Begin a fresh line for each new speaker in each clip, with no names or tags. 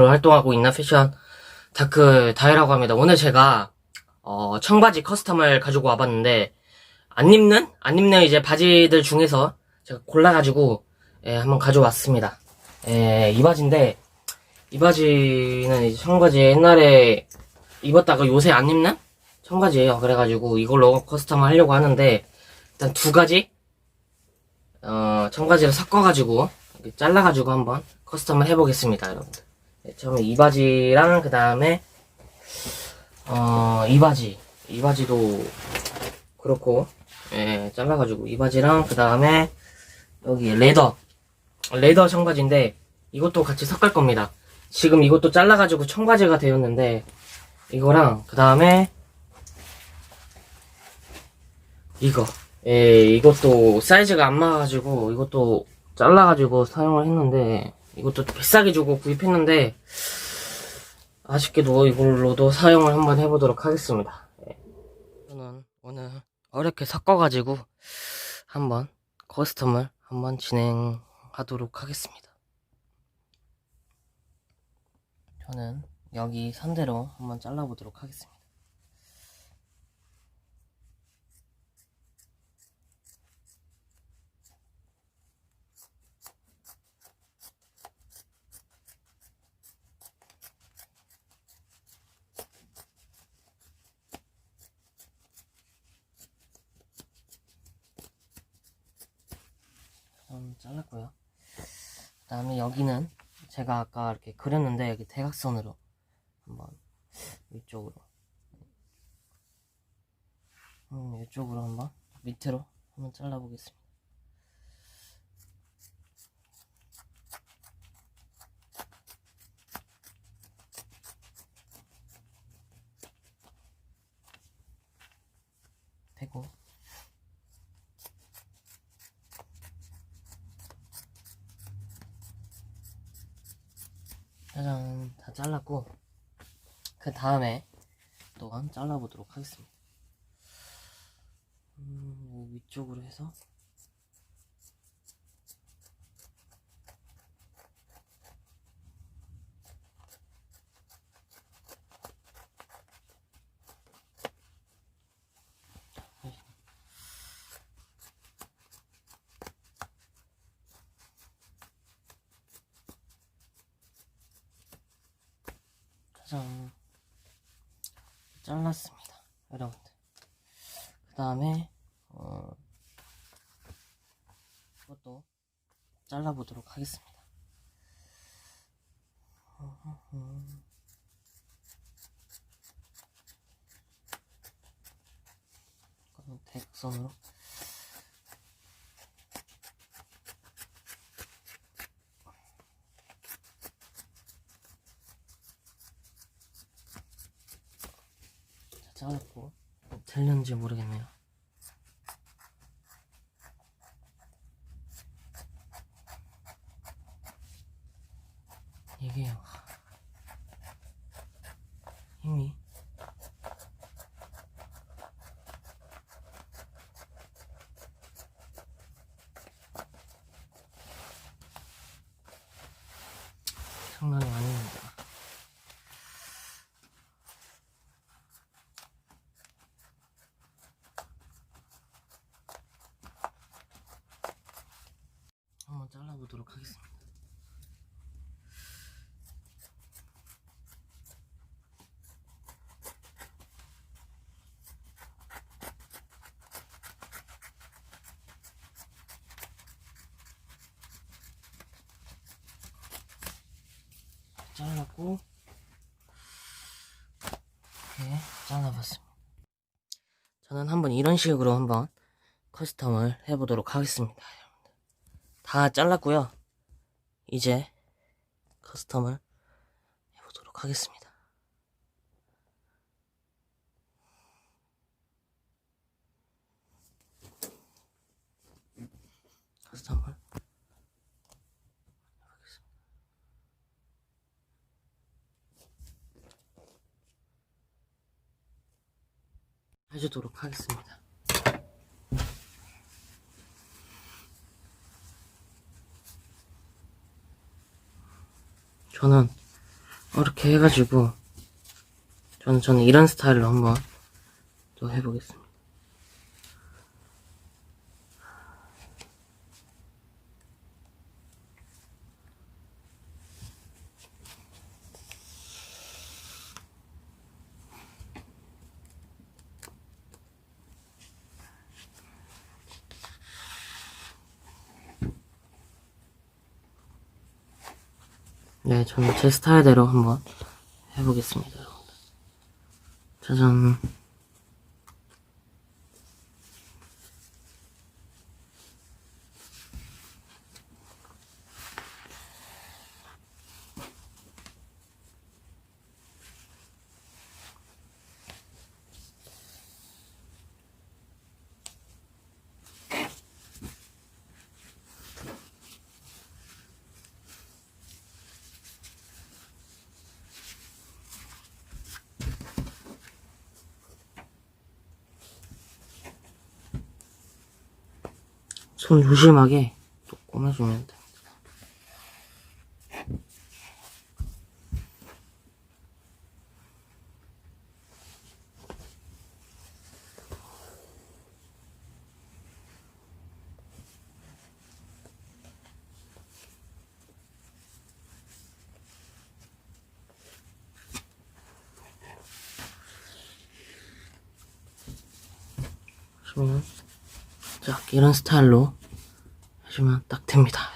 활동하고 있는 패션 다크 다이라고 합니다. 오늘 제가 어, 청바지 커스텀을 가지고 와봤는데 안 입는 안 입는 이제 바지들 중에서 제가 골라가지고 예, 한번 가져왔습니다. 예, 이 바지인데 이 바지는 이제 청바지 옛날에 입었다가 요새 안 입는 청바지예요. 그래가지고 이걸로 커스텀 하려고 하는데 일단 두 가지 어, 청바지를 섞어가지고 잘라가지고 한번 커스텀을 해보겠습니다, 여러분들. 네, 처음에 이 바지랑 그 다음에 어, 이 바지, 이 바지도 그렇고 예, 잘라가지고 이 바지랑 그 다음에 여기 레더, 레더 청바지인데 이것도 같이 섞을 겁니다. 지금 이것도 잘라가지고 청바지가 되었는데 이거랑 그 다음에 이거. 예, 이것도 사이즈가 안 맞아가지고 이것도 잘라가지고 사용을 했는데 이것도 비싸게 주고 구입했는데 아쉽게도 이걸로도 사용을 한번 해보도록 하겠습니다. 예. 저는 오늘 어렵게 섞어가지고 한번 커스텀을 한번 진행하도록 하겠습니다. 저는 여기 선대로 한번 잘라보도록 하겠습니다. 좀 잘랐고요. 그 다음에 여기는 제가 아까 이렇게 그렸는데 여기 대각선으로 한번 위쪽으로 음, 이쪽으로 한번 밑으로 한번 잘라보겠습니다. 되고 짜잔 다 잘랐고 그 다음에 또한 잘라보도록 하겠습니다. 음, 요 위쪽으로 해서 짜잔 잘랐습니다 여러분들. 그 다음에 어, 이것도 잘라보도록 하겠습니다. 이거는 대각선으로 자, 잘랐고 될는지 모르겠네요. 이게요. 힘이 장난이 아닙니다. 한번 잘라보도록 하겠습니다. 잘랐고 이렇게 잘라봤습니다. 저는 한번 이런 식으로 한번 커스텀을 해보도록 하겠습니다. 다 잘랐고요. 이제 커스텀을 해보도록 하겠습니다. 커스텀을 해보겠습니다. 해주도록 하겠습니다. 저는 이렇게 해가지고 저는 저는 이런 스타일로 한번 또 해보겠습니다. 네, 저는 제 스타일대로 한번 해보겠습니다, 여러분들. 짜잔. 손 조심하게 또 꼬매주면 돼. 보시면 자 이런 스타일로 하시면 딱 됩니다,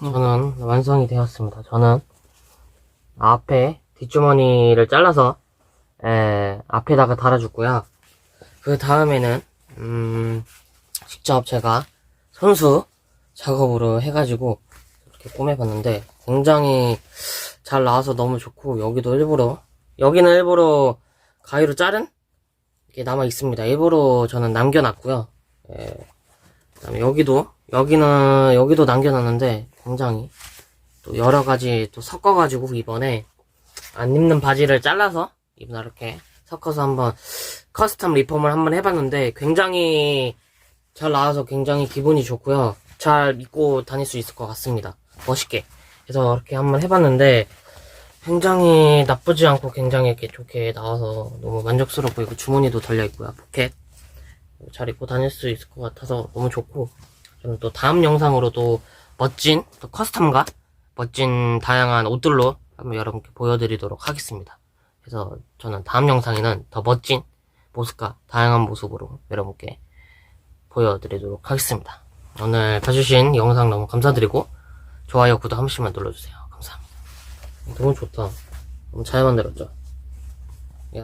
저는 완성이 되었습니다. 저는 앞에 뒷주머니를 잘라서 에, 앞에다가 달아줬고요. 그 다음에는 음, 직접 제가 손수 작업으로 해가지고 이렇게 꾸며봤는데 굉장히 잘 나와서 너무 좋고 여기도 일부러 여기는 일부러 가위로 자른 게 남아 있습니다. 일부러 저는 남겨놨고요. 예, 그다음에 여기도 여기는 여기도 남겨놨는데 굉장히 또 여러 가지 또 섞어가지고 이번에 안 입는 바지를 잘라서 이번에 이렇게 섞어서 한번 커스텀 리폼을 한번 해봤는데 굉장히 잘 나와서 굉장히 기분이 좋고요. 잘 입고 다닐 수 있을 것 같습니다. 멋있게. 그래서 이렇게 한번 해봤는데 굉장히 나쁘지 않고 굉장히 이렇게 좋게 나와서 너무 만족스럽고 이거 주머니도 달려 있고요. 포켓. 잘 입고 다닐 수 있을 것 같아서 너무 좋고 저는 또 다음 영상으로도 멋진 또 커스텀과 멋진 다양한 옷들로 한번 여러분께 보여드리도록 하겠습니다. 그래서 저는 다음 영상에는 더 멋진 모습과 다양한 모습으로 여러분께 보여드리도록 하겠습니다. 오늘 봐주신 영상 너무 감사드리고 좋아요, 구독 한 번씩만 눌러주세요. 감사합니다. 너무 좋다. 너무 잘 만들었죠?